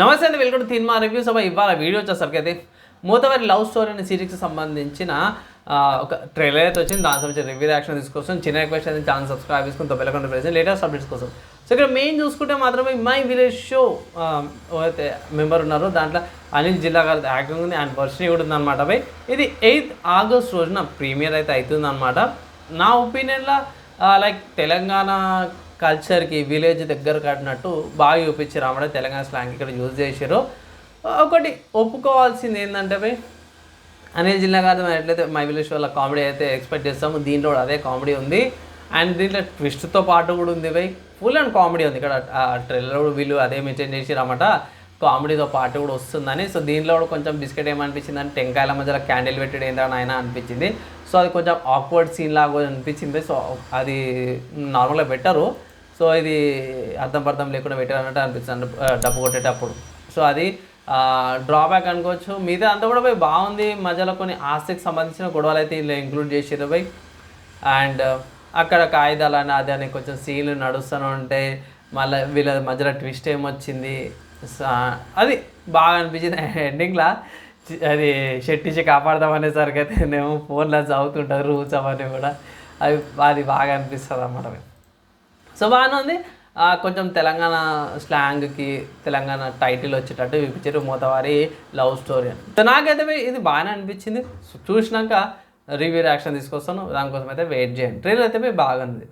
నమస్తే అండి welcome to తిన్మా reviews. అబ్బా ఇవాళ వీడియో వచ్చేసరికి అయితే మూతవారి లవ్ స్టోరీ అనే సిరీస్కి సంబంధించిన ఒక ట్రైలర్ అయితే వచ్చింది. దాని సంబంధించిన రివ్యూ రియాక్షన్ తీసుకొస్తాం. చిన్న రిక్వెస్ట్ అయితే ఛానల్ సబ్స్క్రైబ్ చేసుకుని తొమ్మిది ప్రెసెంట్ లేటెస్ట్ అప్డేట్స్ కోసం. సో ఇక్కడ మెయిన్ చూసుకుంటే మాత్రమే మై విలేజ్ షో అయితే మెంబర్ ఉన్నారు. దాంట్లో అనిల్ జిల్లా గారి యాక్టింగ్ ఉంది. అండ్ వర్షిని కూడా ఉంది అనమాట బై ఇది ఎయిత్ ఆగస్ట్ రోజున ప్రీమియర్ అయితే అవుతుంది అనమాట నా ఒపీనియన్లో లైక్ తెలంగాణ కల్చర్కి విలేజ్ దగ్గర కట్టినట్టు బాగా చూపించారు. అన్నమాట తెలంగాణ స్లాంగ్ ఇక్కడ యూజ్ చేశారు. ఒకటి ఒప్పుకోవాల్సింది ఏంటంటే భయ్ అనిల్ జిల్లా గారు మనం ఎట్లయితే మై విలేజ్ వాళ్ళ కామెడీ అయితే ఎక్స్పెక్ట్ చేస్తాము దీంట్లో కూడా అదే కామెడీ ఉంది. అండ్ దీంట్లో ట్విస్ట్తో పాటు కూడా ఉంది భయ్. ఫుల్ అండ్ కామెడీ ఉంది. ఇక్కడ ట్రైలర్ కూడా వీళ్ళు అదే మెయింటైన్ చేసిరన్నమాట కామెడీతో పాటు కూడా వస్తుందని. సో దీనిలో కూడా కొంచెం బిస్కెట్ ఏమనిపించింది అంటే టెంకాయల మధ్యలో క్యాండిల్ పెట్టడం ఏంటని ఆయన అనిపించింది. సో అది కొంచెం ఆక్వర్డ్ సీన్ లాగా అనిపించింది. సో అది నార్మల్గా పెట్టరు. సో ఇది అర్థం పర్థం లేకుండా పెట్టారు అన్నట్టు అనిపిస్తుంది డబ్బు కొట్టేటప్పుడు. సో అది డ్రాబ్యాక్ అనుకోవచ్చు. మిగతా అంతా కూడా పోయి బాగుంది. మధ్యలో కొన్ని ఆస్తికి సంబంధించిన గొడవలు అయితే ఇలా ఇంక్లూడ్ చేసారు పోయి. అండ్ అక్కడ కాగితాలని అది అని కొంచెం సీన్లు నడుస్తూనే ఉంటాయి మళ్ళీ వీళ్ళ మధ్యలో ట్విస్ట్ ఏమొచ్చింది? అది బాగా అనిపించింది. ఎండింగ్లా అది షెట్టించి కాపాడదాం అనేసరికి అయితే మేము ఫోన్లో చదువుతుంటారు రూల్స్ అవన్నీ కూడా. అది అది బాగా అనిపిస్తుంది అన్నమాట సో బాగానే ఉంది. కొంచెం తెలంగాణ స్లాంగ్కి తెలంగాణ టైటిల్ వచ్చేటట్టు చూపించారు మూతవారి లవ్ స్టోరీ అని. సో నాకైతే ఇది బాగానే అనిపించింది. చూసినాక రివ్యూ రియాక్షన్ తీసుకొస్తాను. దానికోసం అయితే వెయిట్ చేయండి. ట్రైలర్ అయితే బాగుంది.